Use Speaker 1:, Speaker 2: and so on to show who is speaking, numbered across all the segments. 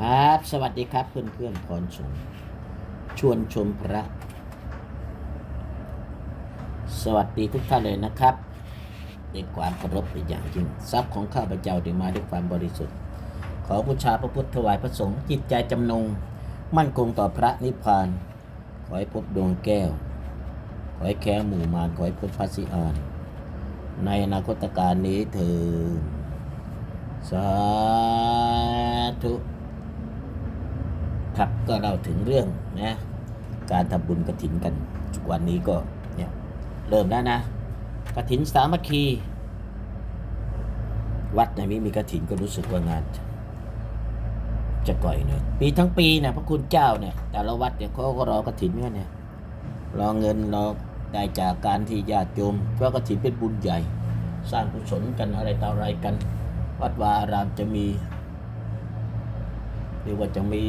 Speaker 1: ครับ สวัสดีครับเพื่อนเพื่อนๆพรสงฆ์ชวนชมพระ สวัสดีทุกท่านเลยนะครับด้วยความเคารพเป็นอย่างยิ่งทรัพย์ของข้าพเจ้าได้มาด้วยความบริสุทธิ์ ขอบูชาพระพุทธถวายพระสงฆ์จิตใจจำนง มั่นคงต่อพระนิพพาน ขอให้พบดวงแก้ว ขอให้แค้หมู่มารขอให้พบพระสิอานในอนาคตการนี้เถิดสาธุ ครับ ก็เราถึงเรื่องนะการทำบุญกระถินกันทุกวันนี้ก็เนี่ยเริ่มแล้วนะกระถินสามัคคี วัดไหนไม่มีกระถินก็รู้สึกว่างาน จะก่อยหน่อยปีทั้งปีนี่ยพระคุณเจ้าเนี่ย แต่ละวัดเนี่ยเขาก็รอกระถินเนี่ยเนี่ย รอเงินรอได้จากการที่ญาติโยมเพราะกระถินเป็นบุญใหญ่ สร้างกุศลกันอะไรต่ออะไรกัน วัดวาอารามจะมีเรียกว่าจะมี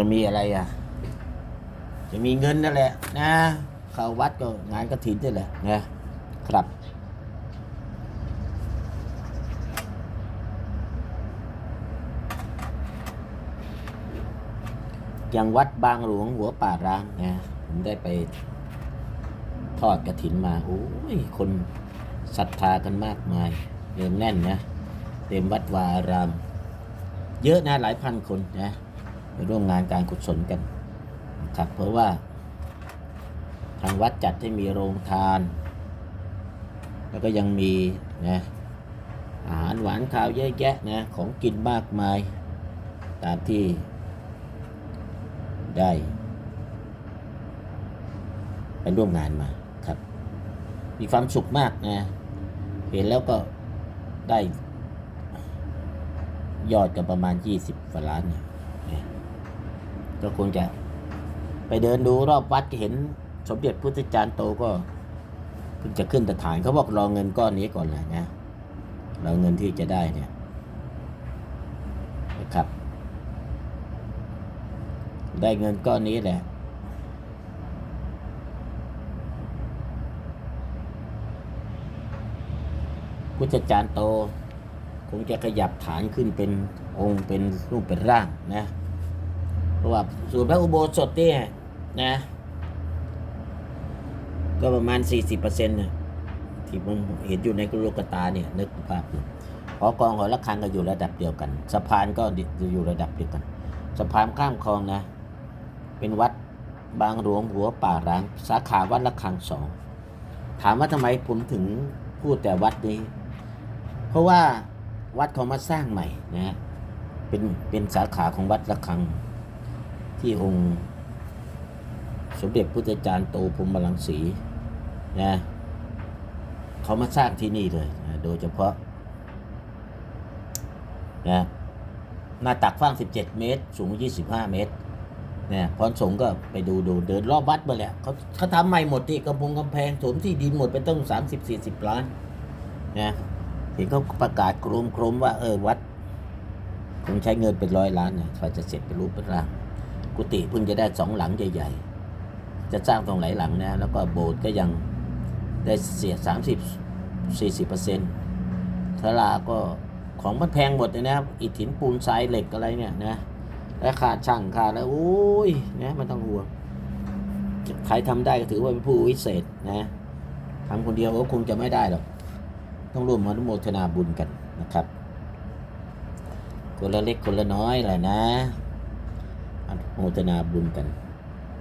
Speaker 1: จะมีอะไรอะ จะมีเงินนั่นแหละ นะเข้าวัดก็งานกระถินนี่แหละนะครับอย่างวัดบางหลวงหัวป่าร้างนะผมได้ไปทอดกระถินมาโอ้ยคนศรัทธากันมากมายเนืองแน่นนะเต็มวัดวาอาราม เยอะนะหลายพันคนนะ ร่วมงานการกุศลกันนะครับเพราะว่า ทางวัดจัดให้มีโรงทาน แล้วก็ยังมีนะอาหารหวานข้าวเยอะแยะนะของกินมากมาย ตามที่ได้ไปร่วมงานมาครับ มีความสุขมากนะเห็นแล้วก็ได้ยอดกันประมาณ 20ฝาล้านเนี่ย ก็คงจะไปเดินดูรอบวัดก็เห็นสมเด็จพุทธจารย์โตก็เพิ่งจะขึ้นตะฐานเขาบอกรอเงินก้อนนี้ก่อนแหละนะรอเงินที่จะได้เนี่ยนะครับ ได้เงินก้อนนี้แหละพุทธจารย์โต คงจะขยับฐานขึ้นเป็นองค์เป็นรูปเป็นร่างนะ เพราะว่าส่วนพระอุโบสถเนี่ยนะ ก็ประมาณ 40%นะที่ผมเห็นอยู่ในกโลกตาเนี่ยนึกภาพอยู่หอกองหอระฆังก็อยู่ระดับเดียวกัน สะพานก็อยู่ระดับเดียวกัน สะพานข้ามคลองนะ เป็นวัดบางหลวงหัวป่าร้าง สาขาวัดระฆังสอง ถามว่าทำไมผมถึงพูดแต่วัดนี้ เพราะว่าวัดเขามาสร้างใหม่นะ เป็นเป็นสาขาของวัดระฆัง ที่องค์ สมเด็จพุทธจารย์โตพรหมลังสีนะเขามาสร้างที่นี่เลยนะโดยเฉพาะนะหน้าตักกว้าง 17 เมตร สูง 25 เมตรเนี่ยพรสงก็ไปดูดูเดินรอบวัดมาแหละเขาเขาทำใหม่หมดที่กำพงกำแพงสมที่ดินหมดไปต้อง 30 40 ล้านนะเห็นเขาประกาศกรมกรมว่าเออวัด คงใช้เงินเป็นร้อยล้านเนี่ยกว่าจะเสร็จเป็นรูปเป็นร่าง กุฏิเพิ่งจะได้สองหลังใหญ่ๆ จะสร้างตรงไหนหลังนะ แล้วก็โบสถ์ก็ยังได้เสียสามสิบสี่สิบเปอร์เซ็นต์ศาลาก็ของมันแพงหมดเลยนะอิฐหินปูนทรายเหล็กอะไรเนี่ยนะและค่าช่างค่าแล้วโอ้ยนะไม่ต้องห่วงใครทำได้ก็ถือว่าเป็นผู้วิเศษนะทำคนเดียวก็คงจะไม่ได้หรอกต้องร่วมอนุโมทนาบุญกันนะครับคนละเล็กคนละน้อยแหละนะ โมทนาบุญกัน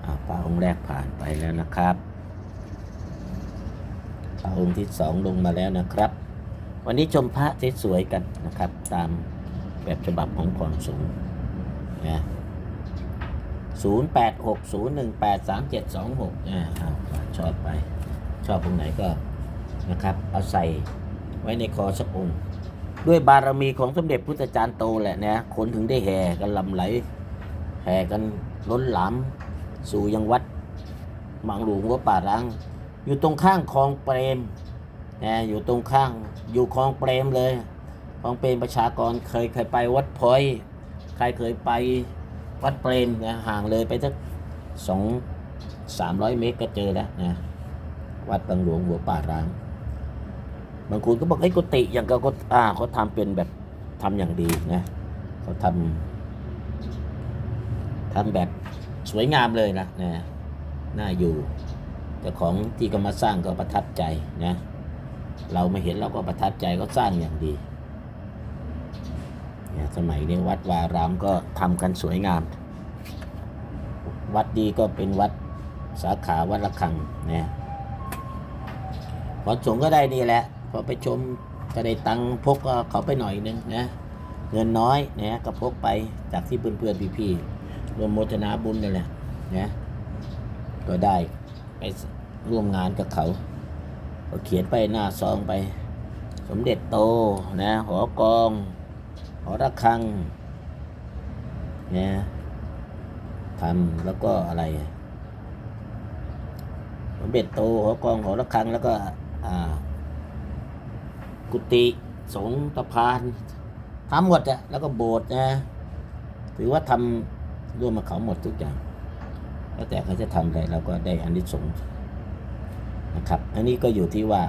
Speaker 1: อ่าพระองค์แรกผ่านไปแล้วนะครับพระองค์ที่สองลงมาแล้วนะครับ วันนี้ชมพระสวยๆกันนะครับ ตามแบบฉบับของก่อนสูงนะศูนย์แปดหกศูนย์หนึ่งแปดสามเจ็ดสองหกอ่าชอบไป ชอบองค์ไหนก็นะครับ เอาใส่ไว้ในคอสักองค์ ด้วยบารมีของสมเด็จพุทธจารย์โตแหละนะคนถึงได้แห่กันลำไหล ห่กันล้นหลาม สู่ยังวัดบางหลวงวัดป่าร้าง อยู่ตรงข้างคลองเปรมนะอยู่ตรงข้างอยู่คลองเปรมเลยคลองเปรมประชากรเคยเคยไปวัดพลอยใครเคยไปวัดเปรมนะห่างเลยไปสักสองสามร้อยเมตรก็เจอแล้วนะวัดบางหลวงหัวป่าร้าง บางคนก็บอกไอ้กุฏิอย่างก็อ่าเขาทำเป็นแบบทำอย่างดีนะเขาทำ ทำแบบสวยงามเลยนะนะน่าอยู่เจ้าของที่ก็มาสร้างก็ประทับใจนะ เราไม่เห็นเราก็ประทับใจก็สร้างอย่างดีเนี่ยสมัยนี้วัดวารามก็ทำกันสวยงาม วัดดีก็เป็นวัดสาขาวัดระฆังนะพอสงก็ได้นี่แหละ พอไปชมก็ได้ตังค์พกก็เขาไปหน่อยนึงนะ เงินน้อยนะก็พกไปจากที่เพื่อนๆพี่ๆ รวมโมทนาบุญนี่แหละนะก็ได้ไปร่วมงานกับเขา ก็เขียนไปหน้าซองไป สมเด็จโตนะหอกองหอระฆังเนี่ยทำแล้วก็อะไร สมเด็จโตหอกองหอระฆังแล้วก็อ่ากุฏิสงตะพานทำหมดอะแล้วก็โบสถ์นะถือว่าทำ ร่วมมาเขาหมดทุกอย่างแล้วแต่เขาจะทำอะไรเราก็ได้อานิสงส์นะครับ อันนี้ก็อยู่ที่ว่า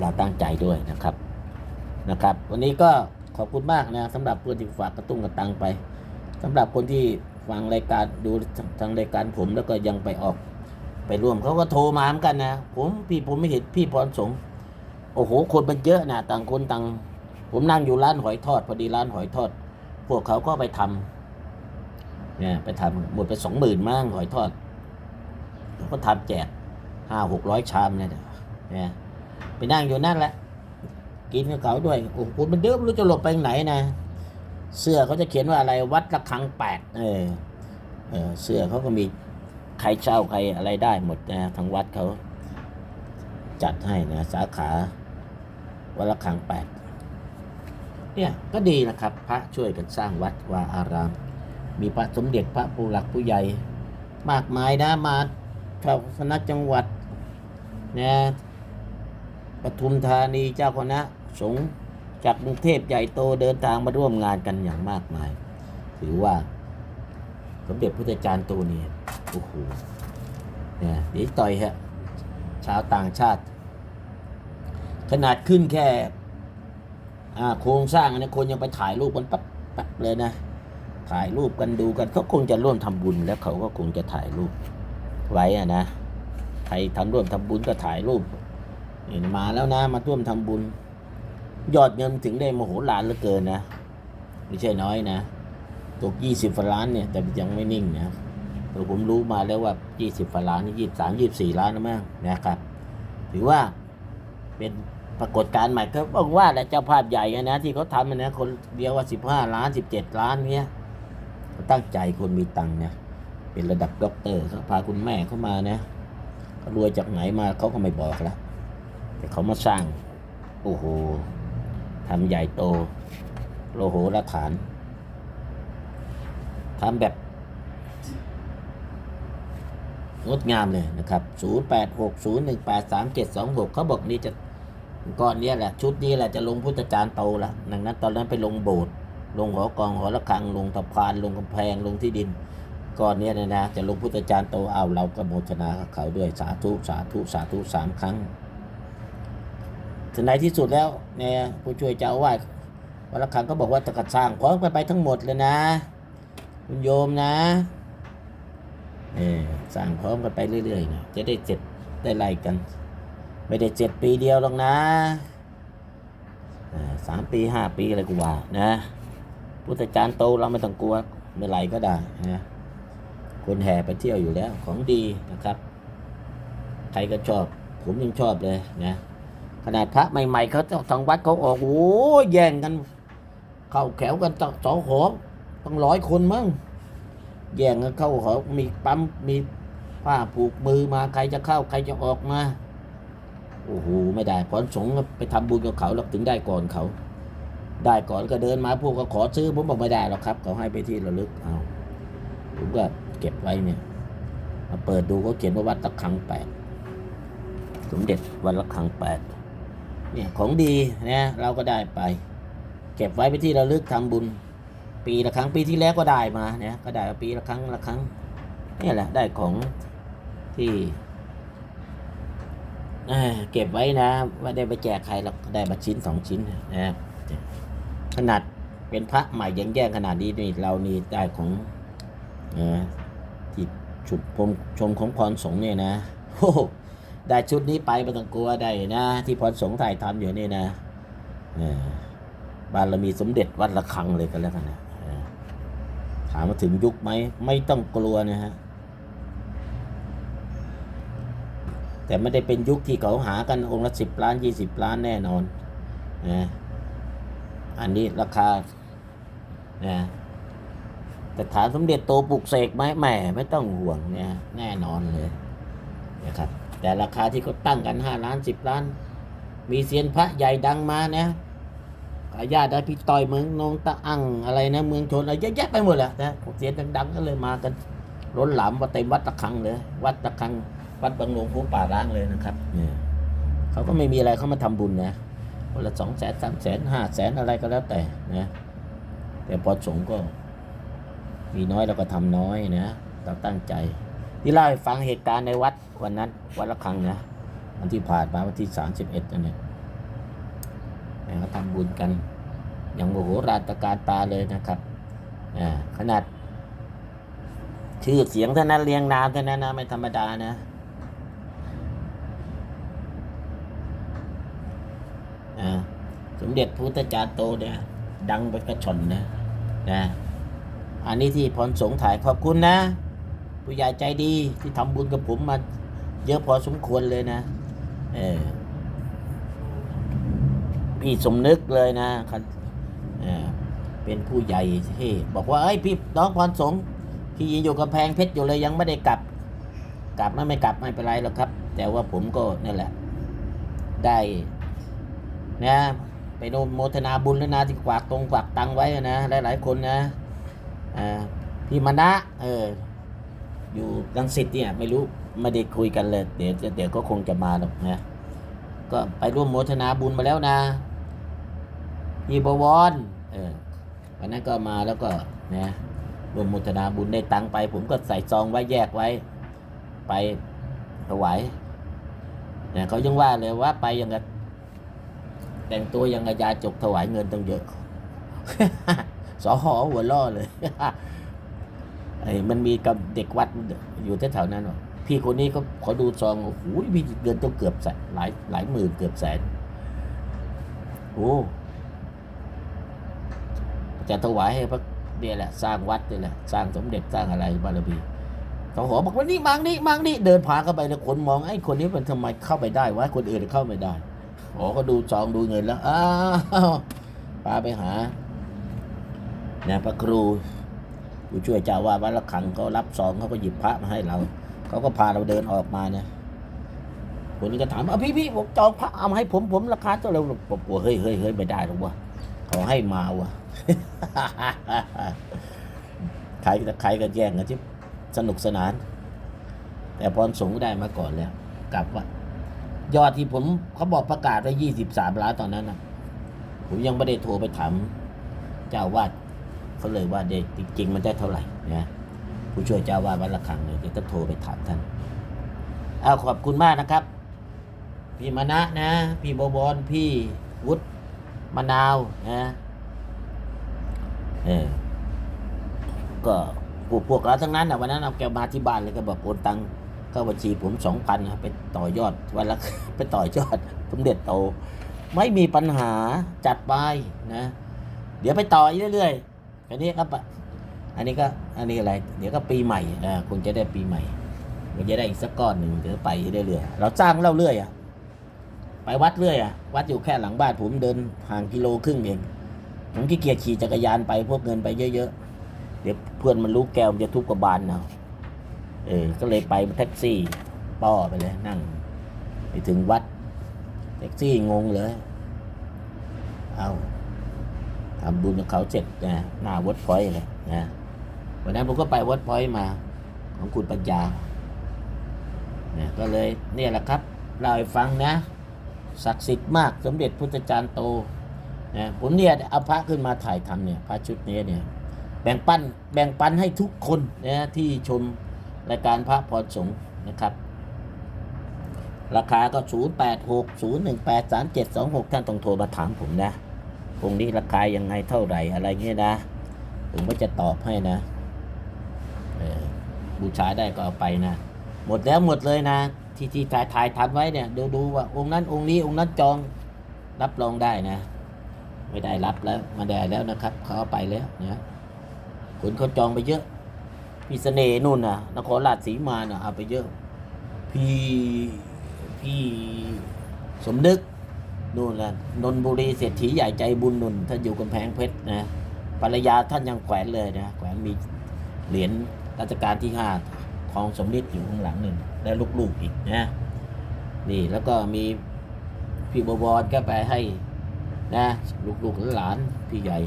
Speaker 1: เราตั้งใจด้วยนะครับนะครับ วันนี้ก็ขอบคุณมากนะสำหรับเพื่อนที่ฝากกระตุ้งกระตังไปสำหรับคนที่ฟังรายการดูทางรายการผมแล้วก็ยังไปออกไปร่วมเขาก็โทรมาเหมือนกันนะผมพี่ผมไม่เห็นพี่พรสงโอ้โห คนมันเยอะนะต่างคนต่าง ผมนั่งอยู่ร้านหอยทอด พอดีร้านหอยทอด พวกเขาก็ไปทำ เนี่ยไปทำหมดไปสองหมื่นมั่งหอยทอดเขาก็ทำแจกห้าหกร้อยชามเนี่ยเนี่ยไปนั่งอยู่นั่นแหละ กินกับเขาด้วยโอ้โหมันเยอะไม่รู้จะหลบไปไหนนะ เสื้อเขาจะเขียนว่าอะไรวัดระฆังแปดเออเออเสื้อเขาก็มีใครเช่าใครอะไรได้หมดนะทางวัดเขาจัดให้นะสาขาวัดระฆังแปดเนี่ยก็ดีนะครับ พระช่วยกันสร้างวัดวาอาราม มีพระสมเด็จพระผู้หลักผู้ใหญ่ มากมายนะมาชาวคณะจังหวัดนะปทุมธานีเจ้าคณะสงฆ์จากกรุงเทพใหญ่โตเดินทางมาร่วมงานกันอย่างมากมาย ถือว่า สมเด็จพระจารย์โตนี่โอ้โหเนี่ยเดียวต่อยฮะชาวต่างชาติ ขนาดขึ้นแค่โครงสร้างอันนี้คนยังไปถ่ายรูปกันปั๊บปั๊บเลยนะ ถ่ายรูปกันดูกันเขาคงจะร่วมทำบุญแล้วเขาก็คงจะถ่ายรูปไว้อะนะใครทำร่วมทำบุญก็ถ่ายรูปเห็นมาแล้วนะมาร่วมทำบุญ ยอดเงินถึงได้มโหฬารเหลือเกินนะไม่ใช่น้อยนะตกยี่สิบล้านเนี่ยแต่ยังไม่นิ่งนะแต่ผมรู้มาแล้วว่ายี่สิบล้านนี่ยี่สามยี่สี่ล้านนะมั้งนะครับ ถือว่าเป็นปรากฏการณ์ใหม่ก็บอกว่าแหละเจ้าภาพใหญ่อะนะที่เขาทำอะนะคนเดียวว่าสิบห้าล้านสิบเจ็ดล้านเนี้ย ตั้งใจคนมีตังค์นะเป็นระดับด็อกเตอร์เขาพาคุณแม่เข้ามานะเขารวยจากไหนมาเขาก็ไม่บอกล้วแต่เขามาสร้าง โอ้โหทำใหญ่โต โลโหระฐานทำแบบงดงามเลยนะครับ 0860183726 เขาบอกนี่จะก้อนเนี้ยแหละ ชุดนี้แหละจะลงพุทธจารย์โตละดังนั้นตอนนั้นไปลงโบสถ์ ลงหอกองหอระฆังลงตะพานลงกำแพงลงที่ดินก้อนเนี้ยนะนะจะลงพุทธจารย์โตเอาเราก็โมทนาเขาด้วยสาธุสาธุสาธุสามครั้งถึงในที่สุดแล้วเนี่ยผู้ช่วยเจ้าอาวาสวัดระฆังก็บอกว่าจะกัดสร้างพร้อมกันไปทั้งหมดเลยนะ คุณโยมนะเออสร้างพร้อมกันไปเรื่อยๆนะจะได้เสร็จได้ไล่กัน ไม่ได้เจ็ดปีเดียวหรอกนะสามปีห้าปีอะไรกูว่านะ พุทธจารย์โตเราไม่ต้องกลัวเมื่อไหร่ก็ได้นะคนแห่ไปเที่ยวอยู่แล้วของดีนะครับ ใครก็ชอบ ผมยังชอบเลยนะขนาดพระใหม่ๆเขาทางวัดเขาออกโอ้แย่งกัน เข้าแถวกันต่อสองหอต้องร้อยคนมั้งแย่งกันเข้าหอมีปั๊มมีผ้าผูกมือมาใครจะเข้าใครจะออกมาโอ้โหไม่ได้พรสงฆ์ไปทำบุญกับเขาแล้วถึงได้ก่อนเขา ได้ก่อนก็เดินมาพวกก็ขอซื้อผมบอกไม่ได้หรอกครับเขาให้ไปที่ระลึกเอาผมก็เก็บไว้เนี่ยมาเปิดดูก็เขียนว่าวัดตะคังแปดสมเด็จวัดระฆังแปดเนี่ยของดีนะเราก็ได้ไป เก็บไว้ไปที่ระลึกทำบุญ ปีละครั้งปีที่แล้วก็ได้มาเนี่ยก็ได้ปีละครั้งละครั้งนี่แหละได้ของที่เก็บไว้นะไม่ได้ไปแจกใครหรอกได้มาชิ้นสองชิ้นนะ ขนาดเป็นพระใหม่ยังแย่งขนาดนี้นี่เรานี่ได้ของอที่ชุดชมชมของพรสงเนี่ยนะโอ้โหได้ชุดนี้ไปไม่ต้องกลัวได้นะ ที่พรสงถ่ายทำอยู่นี่นะบารมีสมเด็จวัดระฆังเลยกันแล้วกันนะถามว่าถึงยุคไหมไม่ต้องกลัวนะฮะแต่ไม่ได้เป็นยุคที่เขาหากันองค์ละสิบล้านยี่สิบล้านแน่นอนนะ อันนี้ราคานะแต่ฐานสมเด็จโตปลุกเสกไหมแหมไม่ต้องห่วงเนี่ยแน่นอนเลยนะครับ แต่ราคาที่เขาตั้งกันห้าล้านสิบล้าน มีเซียนพระใหญ่ดังมานะอาญาติพี่ต่อยเมืองนงตะอังอะไรนะ เมืองชนอะไรเยอะแยะไปหมดแหละนะเซียนดังๆก็เลยมากันล้นหลามมาเต็มวัดตะคังเลย วัดตะคังวัดบางหลวงภูป่าร้างเลยนะครับเนี่ยเขาก็ไม่มีอะไรเขามาทำบุญนะ คนละสองแสนสามแสนห้าแสนอะไรก็แล้วแต่นะแต่พอสงก็มีน้อยเราก็ทำน้อยนะเราตั้งใจที่เล่าให้ฟังเหตุการณ์ในวัดวันนั้น วัดละครังนะวันที่ผ่านมาวันที่สามสิบเอ็ดนั่นเนี่ยนะเขาทำบุญกัน อย่างโมโหราตการตาเลยนะครับอ่าขนาดชื่อเสียงเท่านั้นเรียงนามเท่านั้นนะไม่ธรรมดานะอ่า สมเด็จพุทธจารโตเนี่ย ดังไปกระชอนนะนะอันนี้ที่พรสงถ่ายขอบคุณนะ ผู้ใหญ่ใจดีที่ทำบุญกับผมมาเยอะพอสมควรเลยนะเออพี่สมนึกเลยนะครับเออเป็นผู้ใหญ่ที่บอกว่าเอ้ยพี่น้องพรสงพี่ยังอยู่กับแพงเพชรอยู่เลยยังไม่ได้กลับ กลับไม่ไม่กลับไม่เป็นไรหรอกครับ แต่ว่าผมก็นี่นแหละ ได้นะ ไปโนโมทนาบุญแล้วนะที่กวากตรงกวากตังไว้นะหลายหลายคนนะอ่าพี่มณะเอออยู่รังสิตเนี่ยไม่รู้ไม่ได้คุยกันเลยเดี๋ยวเดี๋ยวก็คงจะมาหรอกนะก็ไปร่วมโมทนาบุญมาแล้วนะพี่บวรเออวันนั้นก็มาแล้วก็นะร่วมโมทนาบุญได้ตังไป ผมก็ใส่ซองไว้แยกไว้ ไปถวายเนี่ยเขายังว่าเลยว่าไปยังกับ แต่งตัวยังกับยาจกถวายเงินตั้งเยอะสอหอหัวล่อเลยไอ้มันมีกับเด็กวัดอยู่แถวๆนั้นพี่คนนี้ก็ขอดูซองโอ้โหพี่เงินต้องเกือบแสนหลายหลายหมื่นเกือบแสนโอ้จะถวายให้พระเนี่ยแหละ สร้างวัดนี่แหละสร้างสมเด็จสร้างอะไรบารมีเขาหอบอกว่านี่มังนี่มังนี่เดินผ่านเข้าไปแล้วคนมองไอ้คนนี้มันทำไมเข้าไปได้วะคนอื่นเข้าไม่ได้ หอก็ดูจองดูเงินแล้ว อ้าวพาไปหาเนี่ยพระครูผู้ช่วยเจ้าว่าดวัดละคังเขารับซองเขาก็หยิบพระมาให้เรา เขาก็พาเราเดินออกมาเนี่ยคนนี้ก็ถามอะพี่พี่ผมจองพระเอามาให้ผมผมราคาเท่าไหร่ผมบอกเฮ้ยเฮ้ยเฮ้ยไม่ได้หรอกวะเขาให้มาวะใครใครก็แย่งกันที่สนุกสนาน แต่พรสงได้มาก่อนแล้ว กลับว่า ยอดที่ผมเขาบอกประกาศไว้ยี่สิบสามล้านตอนนั้นนะผมยังไม่ได้โทรไปถามเจ้าวาดเขาเลยว่าเด็กจริง ๆ มันได้เท่าไหร่นะผู้ช่วยเจ้าวาดวัดละคังเลยเดี๋ยวต้องโทรไปถามท่านเอาขอบคุณมากนะครับ พี่มณะนะ พี่บวรพี่วุฒิมะนาวนะเออก็พวกพวกเราทั้งนั้นนะวันนั้นเอาแกมาที่บ้านเลยก็บอกโอนตัง เข้าบัญชีผมสองพันไปต่อยอดวันละไปต่อยอดสมเด็จโต ไม่มีปัญหาจัดไปนะ เดี๋ยวไปต่อเรื่อยๆอันนี้ครับอันนี้ก็อันนี้อะไร เดี๋ยวก็ปีใหม่อ่าคงจะได้ปีใหม่คงจะได้อีกสักก้อนหนึ่งเดี๋ยวไปเรื่อยๆเราจ้างเล่าเรื่อยอะไปวัดเรื่อยอะวัดอยู่แค่หลังบ้านผมเดินห่างกิโลครึ่งเองผมขี้เกียจขี่จักรยานไปพวกเงินไปเยอะๆเดี๋ยวเพื่อนมันรู้แก้วมันจะทุบกระบาลเอาะ เออก็เลยไปแท็กซี่ ป้อไปเลยนั่ง ไปถึงวัด แท็กซี่งงเลย เอาทำบุญกับเขาเสร็จนะหน้าวัดพอยเลยนะวันนั้นผมก็ไปวัดพอยมา ของคุณปัญญาเนี่ยก็เลยเนี่ยแหละครับเล่าให้ฟังนะศักดิ์สิทธิ์มากสมเด็จพุทธจารย์โตนะผมเนี่ยเอาพระขึ้นมาถ่ายทำเนี่ยพระชุดนี้เนี่ยแบ่งปันแบ่งปันให้ทุกคนนะที่ชม รายการพระพรสงฆ์นะครับ ราคาก็ 0 8 6 0 1 8 3 7 2 6 ท่านต้องโทรมาถามผมนะองนี้ราคายังไงเท่าไหร่อะไรเงี้ยนะ ผมก็จะตอบให้นะบูชาได้ก็เอาไปนะ หมดแล้วหมดเลยนะ ที่ที่ถ่ายถ่ายทำไว้เนี่ยดูดูว่าองค์นั้นองค์นี้องค์นั้นจองรับรองได้นะ ไม่ได้รับแล้วมาได้แล้วนะครับเขาเอาไปแล้วนะคนเขาจองไปเยอะ พี่เสน่ห์นู่นน่ะ นครราชสีมาน่ะเอาไปเยอะ พี่พี่สมนึกนู่นแหละนนบุรีเศรษฐีใหญ่ใจบุญนุ่นท่านอยู่กำแพงเพชรนะภรรยาท่านยังแขวนเลยนะแขวนมีเหรียญรัชกาลที่ห้าทองสมฤทธิ์อยู่ข้างหลังหนึ่งและลูกๆอีกนะนี่แล้วก็มีพี่บวรก็ไปให้นะลูกๆหลานพี่ใหญ่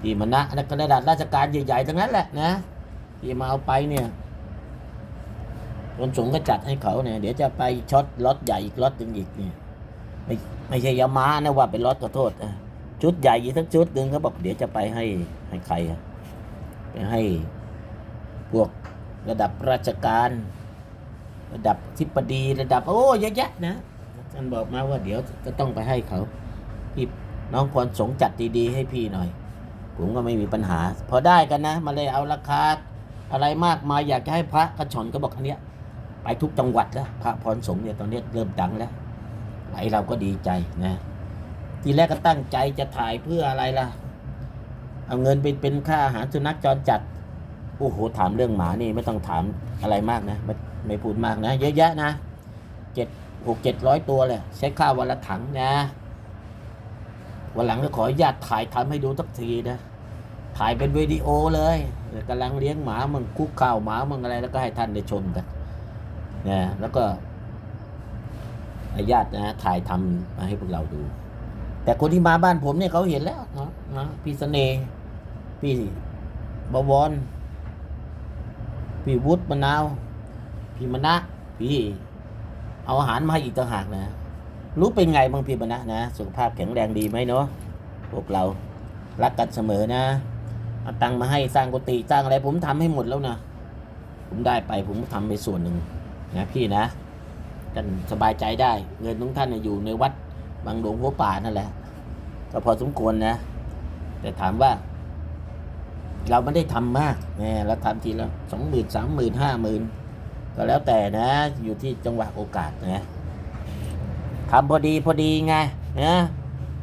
Speaker 1: พี่มณะและก็ระดับราชการใหญ่ๆทั้งนั้นแหละนะ ที่มาเอาไปเนี่ยคนสงฆ์ก็จัดให้เขาเนี่ย เดี๋ยวจะไปช็อตล็อตใหญ่อีกล็อตหนึ่งอีกเนี่ย ไม่ไม่ใช่ยามานะว่าเป็นล็อตขอโทษอะชุดใหญ่อีกทั้งชุดหนึ่งเขาบอกเดี๋ยวจะไปให้ให้ใครอะไปให้พวกระดับราชการ ระดับทิบดีระดับ โอ้เยอะแยะนะท่านบอกมาว่าเดี๋ยวจะต้องไปให้เขาพี่น้องควรสงจัดดีๆให้พี่หน่อยผมก็ไม่มีปัญหา พอได้กันนะ มาเลยเอาราคา อะไรมากมายอยากจะให้พระกระชอนก็บอกอันเนี้ย ไปทุกจังหวัดแล้วพระพรสงฆ์เนี่ยตอนนี้เริ่มดังแล้วไอเราก็ดีใจนะ ทีแรกก็ตั้งใจจะถ่ายเพื่ออะไรล่ะ เอาเงินไปเป็นค่าอาหารสุนัขจรจัดโอ้โหถามเรื่องหมานี่ไม่ต้องถามอะไรมากนะไม่ไม่พูดมากนะ เยอะแยะนะเจ็ดหกเจ็ดร้อยตัวเลยใช้ข้าววันละถังนะวันหลังก็ขออนุญาตถ่ายทำให้ดูสักทีนะ ถ่ายเป็นวิดีโอเลย กำลังเลี้ยงหมามึงคุกข้าวหมามึงอะไรแล้วก็ให้ท่านได้ชมกันนะแล้วก็อนุญาตนะถ่ายทำมาให้พวกเราดู แต่คนที่มาบ้านผมเนี่ยเขาเห็นแล้วเนาะนะพี่เสน่ห์พี่บวรพี่วุฒิมะนาวพี่มณะพี่ เอาอาหารมาให้อีกต่างหากนะ รู้เป็นไงบางพี่มณะนะ สุขภาพแข็งแรงดีไหมเนาะพวกเรารักกันเสมอนะ เอาตังมาให้สร้างกุฏิสร้างอะไรผมทำให้หมดแล้วนะผมได้ไปผมทำไปส่วนหนึ่งนะพี่นะท่านสบายใจได้ เงินของท่านอยู่ในวัดบางหลวงหัวป่านั่นแหละก็พอสมควรนะ แต่ถามว่า เราไม่ได้ทำมากเนี่ยเราทำทีละสองหมื่นสามหมื่นห้าหมื่นก็แล้วแต่นะ อยู่ที่จังหวะโอกาสนะทำพอดีพอดีไงนะ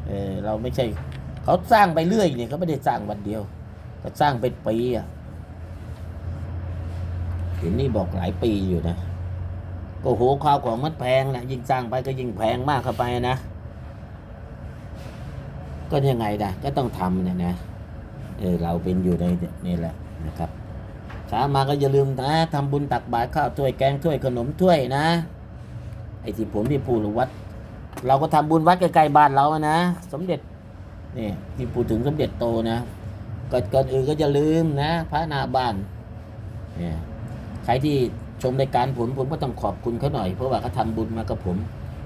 Speaker 1: เออเราไม่ใช่เขาสร้างไปเรื่อยเนี่ยเขาไม่ได้สร้างวันเดียว เขาสร้างเป็นปีอะเห็นนี่บอกหลายปีอยู่นะ ก็โหข้าวของมันแพงนะยิ่งสร้างไปก็ยิ่งแพงมากเข้าไปนะ ก็ยังไงนะก็ต้องทำเนี่ยนะเออเราเป็นอยู่ในนี่แหละนะครับเช้ามาก็อย่าลืมนะทำบุญตักบาตรข้าวถ้วยแกงถ้วยขนมถ้วยนะไอ้ที่ผมที่พูดหรือวัด เราก็ทำบุญวัดใกล้ๆบ้านเราอะนะ สมเด็จนี่ที่พูดถึงสมเด็จโตนะ ก่อนก่อนอื่นก็จะลืมนะพระนาบ้านเนี่ยใครที่ชมรายการผมผมก็ต้องขอบคุณเขาหน่อย เพราะว่าเขาทำบุญมากับผม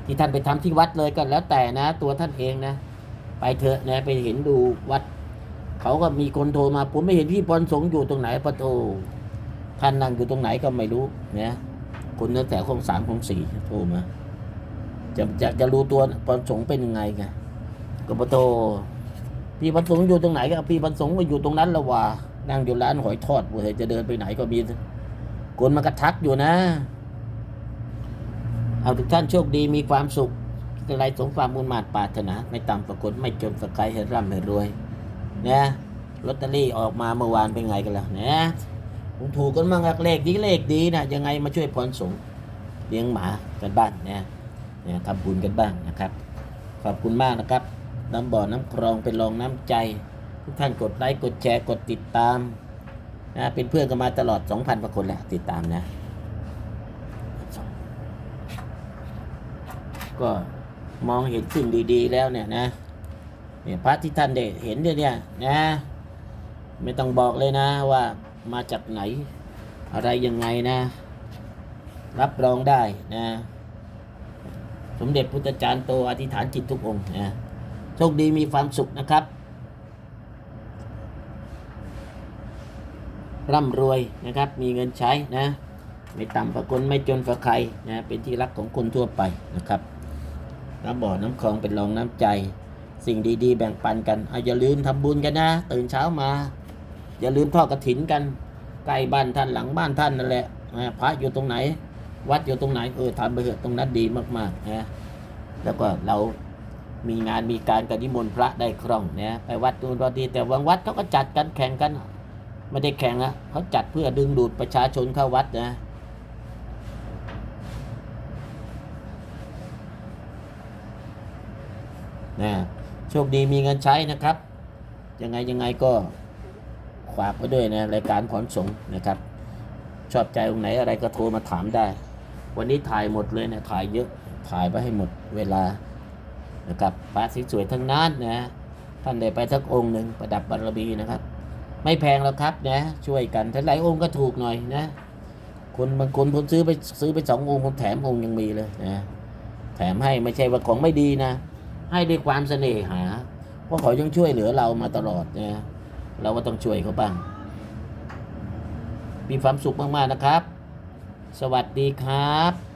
Speaker 1: ที่ท่านไปทำที่วัดเลยก็แล้วแต่นะ ตัวท่านเองนะ ไปเถอะนะไปเห็นดูวัด เขาก็มีคนโทรมา ผมไม่เห็นพี่พรสงอยู่ตรงไหนปะโทท่านนั่งอยู่ตรงไหนก็ไม่รู้เนี่ยคนตั้งแต่ของสามของสี่โทรมาจะจะจะรู้ตัวพรสงเป็นยังไงไงก็ปะโท พี่พรสงฆ์อยู่ตรงไหนก็พี่พรสงฆ์มาอยู่ตรงนั้นละว่านั่งอยู่ร้านหอยทอดเว้ยจะเดินไปไหนก็มีคนมากระทักอยู่นะ เอาทุกท่านโชคดีมีความสุขอะไรสมความมุนมาดปาถนาไม่ต่ำกว่าคนไม่จนสกายให้ร่ำให้รวยนะลอตเตอรี่ออกมาเมื่อวานเป็นไงกันล่ะนะผมถูกกันมั่งเลขดีเลขดีนะยังไงมาช่วยพรสงเลี้ยงหมากันบ้างนะเนี่ยทำบุญกันบ้างนะครับ ขอบคุณมากนะครับ น้ำบ่อน้ำคลองเป็นรองน้ำใจ ทุกท่านกดไลค์กดแชร์กดติดตามนะเป็นเพื่อนกันมาตลอด 2,000กว่าคนแหละติดตามนะ ก็มองเห็นสิ่งดีๆแล้วเนี่ยนะเนี่ยพระที่ท่านได้เห็นเนี่ยเนี่ยนะ ไม่ต้องบอกเลยนะว่ามาจากไหน อะไรยังไงนะ รับรองได้นะ สมเด็จพุทธจารย์โตอธิษฐานจิตทุกองค์นะ โชคดีมีความสุขนะครับ ร่ำรวยนะครับ มีเงินใช้นะ ไม่ต่ำกว่าคนไม่จนกว่าใครนะ เป็นที่รักของคนทั่วไปนะครับน้ำบ่อน้ำคลองเป็นรองน้ำใจ สิ่งดีๆ แบ่งปันกันออย่าลืมทำบุญกันนะ ตื่นเช้ามา อย่าลืมทอดกระถินกันใกล้บ้านท่านหลังบ้านท่านนั่นแหละนะพระอยู่ตรงไหน วัดอยู่ตรงไหนเออทำไปเถอะตรงนั้นดีมากๆนะแล้วก็เรา มีงานมีการกันนิมนต์พระได้คล่องเนะไปวัดดูนวัดดีแต่บางวัดเขาก็จัดกันแข่งกันไม่ได้แข่งอะเขาจัดเพื่อดึงดูดประชาชนเข้าวัดนะนะโชคดีมีเงินใช้นะครับ ยังไงยังไงก็ฝากไว้ด้วยนะรายการขอนสงนะครับ ชอบใจตรงไหนอะไรก็โทรมาถามได้ วันนี้ถ่ายหมดเลยนะถ่ายเยอะถ่ายไปให้หมดเวลา นะครับพระสวยๆทั้งนั้นนะท่านได้ไปสักองค์หนึ่งประดับบารมีนะครับ ไม่แพงแล้วครับนะช่วยกันถ้าหลายองค์ก็ถูกหน่อยนะคนบางคนผมซื้อไปซื้อไปสององค์ผมแถมองค์ยังมีเลยนะแถมให้ไม่ใช่ว่าของไม่ดีนะ ให้ด้วยความเสน่หาเพราะเขายังช่วยเหลือเรามาตลอดนะเราก็ต้องช่วยเขาบ้างมีความสุขมากๆนะครับ สวัสดีครับ